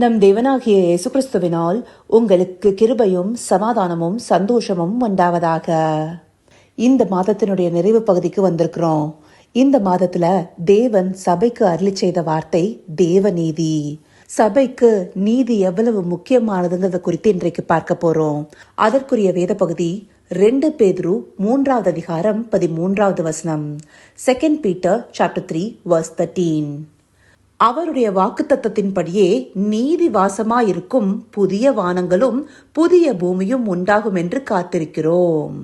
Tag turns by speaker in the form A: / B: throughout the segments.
A: நம் தேவனாகிய இயேசு கிறிஸ்துவினால் உங்களுக்கு கிருபையும் சமாதானமும் சந்தோஷமும் உண்டாவதாக. இந்த மாதத்தினுடைய நிறைவு பகுதிக்கு வந்திருக்கிறோம். இந்த மாதத்துல தேவன் சபைக்கு அருளி செய்த வார்த்தை தேவநீதி. சபைக்கு நீதி எவ்வளவு முக்கியமானதுங்கிறத குறித்து இன்றைக்கு பார்க்க போறோம். அதற்குரிய வேத பகுதி ரெண்டு பேதுரு மூன்றாவது அதிகாரம் பதிமூன்றாவது வசனம். Second Peter chapter three verse thirteen அவருடைய வாக்குத்தத்தத்தின்படியே நீதி வாசமாயிருக்கும் புதிய வானங்களும் புதிய பூமியும் உண்டாகும் என்று காத்திருக்கிறோம்.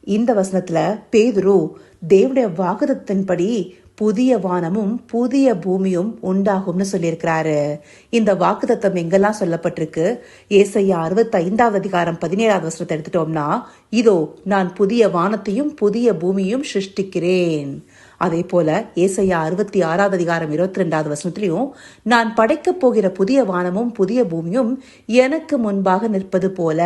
A: இந்த வசனத்துல பேதுரு தேவனுடைய வாக்குத்தத்தின்படி புதிய வானமும் புதிய பூமியும் உண்டாகும்னு சொல்லியிருக்கிறாரு. இந்த வாக்குத்தத்தம் எங்கெல்லாம் சொல்லப்பட்டிருக்கு? ஏசையா அறுபத்தி ஐந்தாவது அதிகாரம் பதினேழாவது வசனத்தை எடுத்துட்டோம்னா இதோ நான் புதிய வானத்தையும் புதிய பூமியும் சிருஷ்டிக்கிறேன். அதே போல ஏசையா அறுபத்தி ஆறாவது அதிகாரம் இருபத்தி ரெண்டாவது வசனத்திலையும் நான் படைக்கப் போகிற புதிய வானமும் புதிய பூமியும் எனக்கு முன்பாக நிற்பது போல.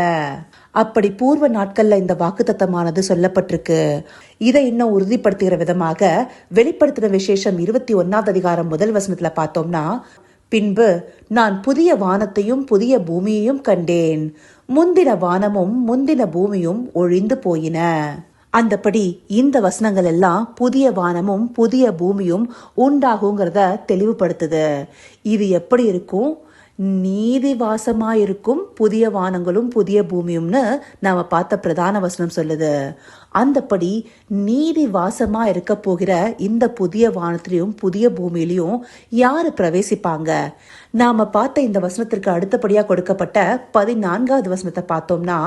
A: அப்படி பூர்வ நாட்கள்ல இந்த வாக்குத்தத்தமானது சொல்லப்பட்டிருக்கு. இதை இன்னும் உறுதிப்படுத்துகிற விதமாக வெளிப்படுத்தின விசேஷம் இருபத்தி ஒன்னாவது அதிகாரம் முதல் வசனத்துல பார்த்தோம்னா பின்பு நான் புதிய வானத்தையும் புதிய பூமியையும் கண்டேன். முந்தின வானமும் முந்தின பூமியும் ஒழிந்து போயின. அந்தபடி இந்த வசனங்கள் எல்லாம் புதிய வானமும் புதிய பூமியும் உண்டாகுங்கிறத தெளிவுபடுத்துது. இது எப்படி இருக்கும்? நீதி வாசமாயிருக்கும் புதிய வானங்களும் புதிய பூமியும்னு நாம பார்த்த பிரதான வசனம் சொல்லுது. அந்தபடி நீதி வாசமா இருக்க போகிற இந்த புதிய வானத்திலையும் புதிய பூமியிலையும் யாரு பிரவேசிப்பாங்க? நாம பார்த்த இந்த வசனத்திற்கு அடுத்தபடியா கொடுக்கப்பட்ட பதினான்காவது வசனத்தை பார்த்தோம்னா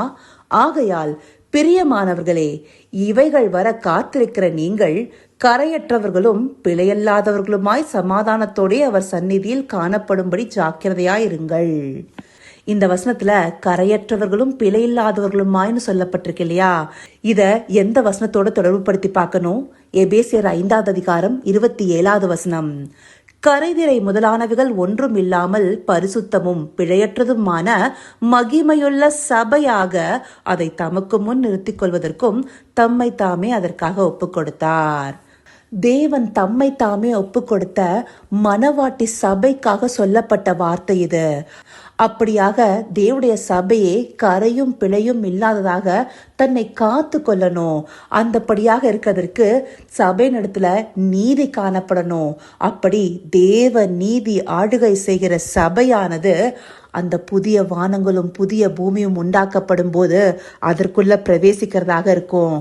A: ஆகையால் பிரியமானவர்களே இவைகள் வர காத்திருக்கிற நீங்கள் கரையற்றவர்களும் பிழையல்லாதவர்களுமாய் சமாதானத்தோடே அவர் சந்நிதியில் காணப்படும்படி ஜாக்கிரதையாயிருங்கள். இந்த வசனத்துல கரையற்றவர்களும் பிழையில்லாதவர்களுமாய்னு சொல்லப்பட்டிருக்கு இல்லையா இத எந்த வசனத்தோட தொடர்புபடுத்தி பார்க்கணும்? எபேசியர் ஐந்தாவது அதிகாரம் இருபத்தி ஏழாவது வசனம். கரைதிரை முதலானவைகள் ஒன்றும் இல்லாமல் பரிசுத்தமும் பிழையற்றதுமான மகிமையுள்ள சபையாக அதை தமக்கு முன் நிறுத்திக் கொள்வதற்கும் தம்மை தாமே அதற்காக ஒப்புக் கொடுத்தார். தேவன் தம்மை தாமே ஒப்பு கொடுத்த மனவாட்டி சபைக்காக சொல்லப்பட்ட வார்த்தை இது. அப்படியாக தேவடைய சபையே கரையும் பிழையும் இல்லாததாக தன்னை காத்து கொள்ளணும். அந்தபடியாக இருக்கிறதற்கு சபை நடத்துல நீதி காணப்படணும். அப்படி தேவ நீதி ஆளுகை செய்கிற சபையானது அந்த புதிய வானங்களும் புதிய பூமியும் உண்டாக்கப்படும் போது அதற்குள்ள பிரவேசிக்கிறதாக இருக்கும்.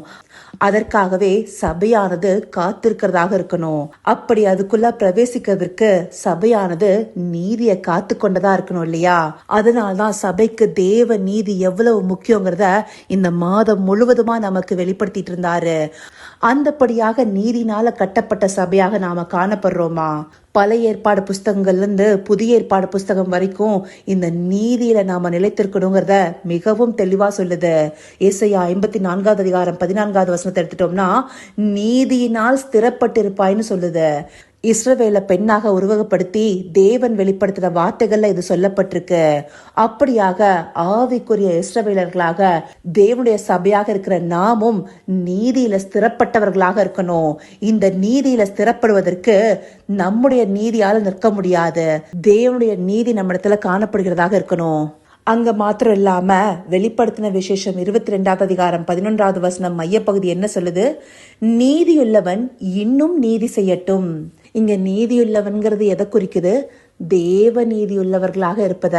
A: அதற்காகவே சபையானது காத்திருக்கிறதாக இருக்கணும். அப்படி அதுக்குள்ள பிரவேசிக்கிறதுக்கு சபையானது நீதியை காத்து கொண்டதா இருக்கணும் இல்லையா? அதனால்தான் சபைக்கு தேவ நீதி எவ்வளவு முக்கியங்கிறத இந்த மாதம் முழுவதுமா நமக்கு வெளிப்படுத்திட்டு இருந்தாரு. அந்தப்படியாக நீதினால கட்டப்பட்ட சபையாக நாம காணப்படுறோமா? பழைய ஏற்பாடு புஸ்தகங்கள்ல இருந்து புதிய ஏற்பாடு புஸ்தகம் வரைக்கும் இந்த நீதியில நாம நிலைத்திருக்கணுங்கிறத மிகவும் தெளிவா சொல்லுது. ஏசையா ஐம்பத்தி நான்காவது அதிகாரம் பதினான்காவது வசனத்தை எடுத்துட்டோம்னா நீதியினால் ஸ்திரப்பட்டிருப்பாய்னு சொல்லுது. இஸ்ரவேல பெண்ணாக உருவகப்படுத்தி தேவன் வெளிப்படுத்தின வார்த்தைகள்ல இது சொல்லப்பட்டிருக்கு. அப்படியாக ஆவிக்குரிய இஸ்ரவேலர்களாக தேவனுடைய சபையாக இருக்கிற நாமும் நீதியில ஸ்திரப்பட்டவர்களாக இருக்கணும். இந்த நீதியில ஸ்திரப்படுவதற்கு நம்முடைய நீதியால நிற்க முடியாது. தேவனுடைய நீதி நம்ம இடத்துல காணப்படுகிறதாக இருக்கணும். அங்க மாத்திரம் இல்லாம வெளிப்படுத்தின விசேஷம் இருபத்தி ரெண்டாவது அதிகாரம் பதினொன்றாவது வசனம் மையப்பகுதி என்ன சொல்லுது? நீதியுள்ளவன் இன்னும் நீதி செய்யட்டும். இங்க நீதியுள்ளவன்கிறது எதை குறிக்குது? தேவ நீதியுள்ளவர்களாக இருப்பத.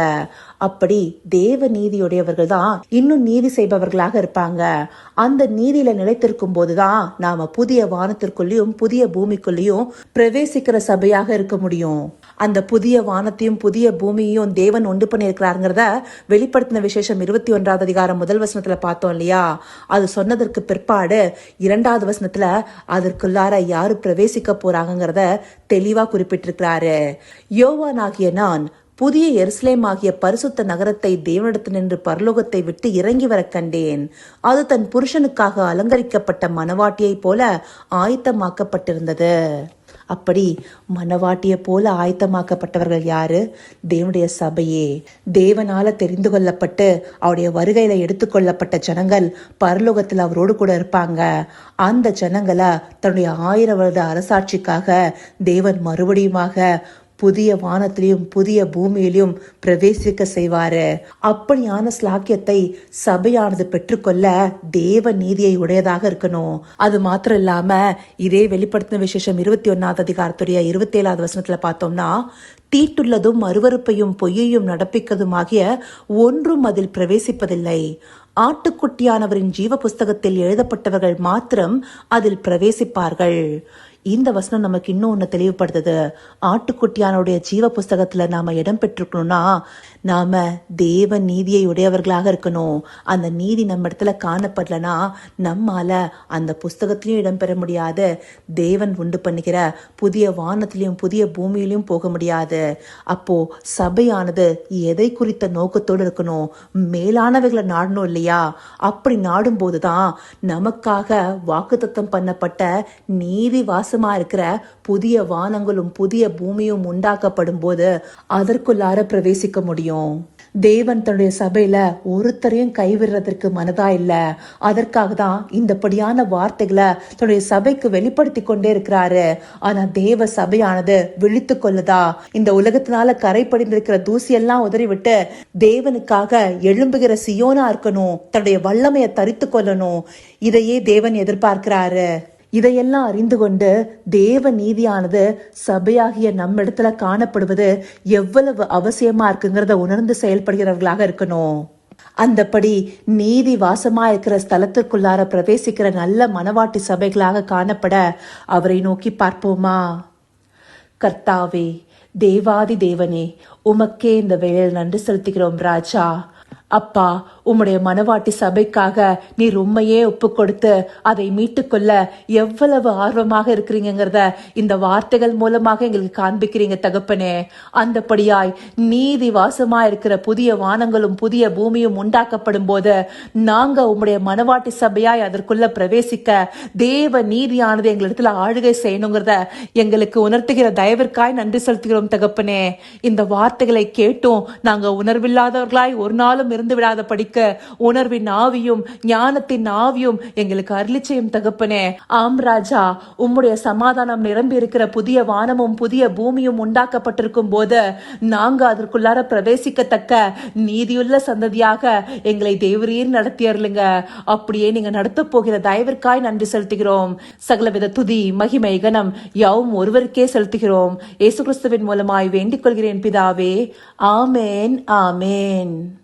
A: அப்படி தேவ நீதியுடையவர்கள் தான் இன்னும் நீதி செய்பவர்களாக இருப்பாங்க. அந்த நீதியில நிலைத்திருக்கும் போதுதான் நாம புதிய வானத்திற்குள்ளேயும் புதிய பூமிக்குள்ளேயும் பிரவேசிக்கிற சபையாக இருக்க முடியும். அந்த புதிய வானத்தையும் புதிய பூமியையும் தேவன் உண்டு பண்ணியிருக்கிறாருங்கிறத வெளிப்படுத்தின விசேஷம் இருபத்தி ஒன்றாவது அதிகாரம் முதல் வசனத்தில் பார்த்தோம் இல்லையா? அது சொன்னதற்கு பிற்பாடு இரண்டாவது வசனத்தில் அதற்குள்ளார யார் பிரவேசிக்க போறாங்கிறத தெளிவாக குறிப்பிட்டிருக்கிறாரு. யோவானாகிய நான் புதிய எருசலேம் ஆகிய பரிசுத்த நகரத்தை தேவனிடத்தினின்று பரலோகத்தை விட்டு இறங்கி வர கண்டேன். அது தன் புருஷனுக்காக அலங்கரிக்கப்பட்ட மனவாட்டியைப் போல ஆயத்தமாக்கப்பட்டிருந்தது. அப்படி மனவாட்டியை போல ஆயத்தமாக்கப்பட்டவர்கள் யாரு? தேவனுடைய சபையே. தேவனால தெரிந்து கொள்ளப்பட்டு அவருடைய வருகையில எடுத்துக்கொள்ளப்பட்ட ஜனங்கள் பரலோகத்தில் அவரோடு கூட இருப்பாங்க. அந்த ஜனங்களை தன்னுடைய ஆயிரம் வருட அரசாட்சிக்காக தேவன் மறுபடியுமாக புதிய வானத்திலையும் புதிய பூமியிலையும் பிரவேசிக்க செய்வாரு. அப்படியான ஸ்லாக்கியத்தை சபையானது பெற்றுக்கொள்ள தேவ நீதியை உடையதாக இருக்கணும். அது மாத்திரம் இல்லாம இதே வெளிப்படுத்தின விசேஷம் இருபத்தி ஒன்னாவது அதிகாரத்துடைய இருபத்தி ஏழாவது வசனத்துல பார்த்தோம்னா தீட்டுள்ளதும் அருவருப்பையும் பொய்யையும் நடப்பிக்கதுமாகிய ஒன்றும் அதில் பிரவேசிப்பதில்லை. ஆட்டுக்குட்டியானவரின் ஜீவ புஸ்தகத்தில் எழுதப்பட்டவர்கள் மாத்திரம் அதில் பிரவேசிப்பார்கள். இந்த வசனம் நமக்கு இன்னும் ஒன்று தெளிவுபடுத்துது. ஆட்டுக்குட்டியானுடைய ஜீவ புஸ்தகத்தில் நாம் இடம் பெற்றுக்கணும்னா நாம் தேவ நீதியை உடையவர்களாக இருக்கணும். அந்த நீதி நம்ம இடத்துல காணப்படலனா நம்மால் அந்த புஸ்தகத்திலையும் இடம்பெற முடியாது. தேவன் உண்டு பண்ணுகிற புதிய வானத்திலையும் புதிய பூமியிலையும் போக முடியாது. அப்போ சபையானது எதை குறித்த நோக்கத்தோடு இருக்கணும்? மேலானவைகளை நாடணும் இல்லையா? அப்படி நாடும் போதுதான் நமக்காக வாக்குத்தத்தம் பண்ணப்பட்ட நீதி வாசமா இருக்கிற புதிய வானங்களும் புதிய பூமியும் உண்டாக்கப்படும் போது அதற்குள்ளார பிரவேசிக்க முடியும். தேவன் தன்னுடைய சபையில ஒருத்தரையும் கைவிடுறதற்கு மனதா இல்ல. அதற்காக தான் இந்தப்படியான வார்த்தைகளை தன்னுடைய சபைக்கு வெளிப்படுத்தி கொண்டே இருக்கிறாரு. ஆனா தேவ சபையானது விழித்து கொள்ளுதா? இந்த உலகத்தினால கரை படிந்திருக்கிற தூசியெல்லாம் உதறிவிட்டு தேவனுக்காக எழும்புகிற சியோனா இருக்கணும். தன்னுடைய வல்லமையை தரித்து கொள்ளணும். இதையே தேவன் எதிர்பார்க்கிறாரு. இதையெல்லாம் அறிந்து கொண்டு தேவ நீதியானது சபையாகிய நம்மிடத்துல காணப்படுவது எவ்வளவு அவசியமா இருக்குங்கிறத உணர்ந்து செயல்படுகிறவர்களாக இருக்கணும். அந்தபடி நீதி வாசமா இருக்கிற ஸ்தலத்திற்குள்ளார பிரவேசிக்கிற நல்ல மனவாட்டி சபைகளாக காணப்பட அவரை நோக்கி பார்ப்போமா? கர்த்தாவே தேவாதி தேவனே உமக்கே இந்த வேளையில் நன்றி செலுத்துகிறோம் ராஜா. அப்பா உம்முடைய மனவாட்டி சபைக்காக நீர் உண்மையே ஒப்பு கொடுத்து அதை மீட்டுக்கொள்ள எவ்வளவு ஆர்வமாக இருக்கிறீங்கிறத இந்த வார்த்தைகள் மூலமாக எங்களுக்கு காண்பிக்கிறீங்க தகப்பனே. அந்தபடியாய் நீதி வாசமா இருக்கிற புதிய வானங்களும் புதிய பூமியும் உண்டாக்கப்படும் போது நாங்க உம்முடைய மனவாட்டி சபையாய் அதற்குள்ள பிரவேசிக்க தேவ நீதியானது எங்களிடத்துல ஆளுகை செய்யணுங்கிறத எங்களுக்கு உணர்த்துகிற தயவிற்காய் நன்றி செலுத்துகிறோம் தகப்பனே. இந்த வார்த்தைகளை கேட்டும் நாங்க உணர்வில்லாதவர்களாய் ஒரு நாளும் இருந்து விடாத படிக்க உணர்வின் ஆவியும் ஞானத்தின் ஆவியும் எங்களுக்கு அருளிச்சையும் தகப்பனே. ஆம் ராஜா உம்முடைய சமாதானம் நிரம்பி இருக்கிற புதிய வானமும் புதிய பூமியும் உண்டாக்கப்பட்டிருக்கும் போது நாங்க அதற்குள்ளார பிரவேசிக்கத்தக்க நீதியுள்ள சந்ததியாக எங்களை தேவரீர் நடத்தியருளுங்க. அப்படியே நீங்க நடத்த போகிற தயவிற்காய் நன்றி செலுத்துகிறோம். சகலவித துதி மகிமை கனம் யாவும் ஒருவருக்கே செலுத்துகிறோம். இயேசு கிறிஸ்துவின் மூலமாய் வேண்டிக் கொள்கிறேன் பிதாவே. ஆமேன் ஆமேன்.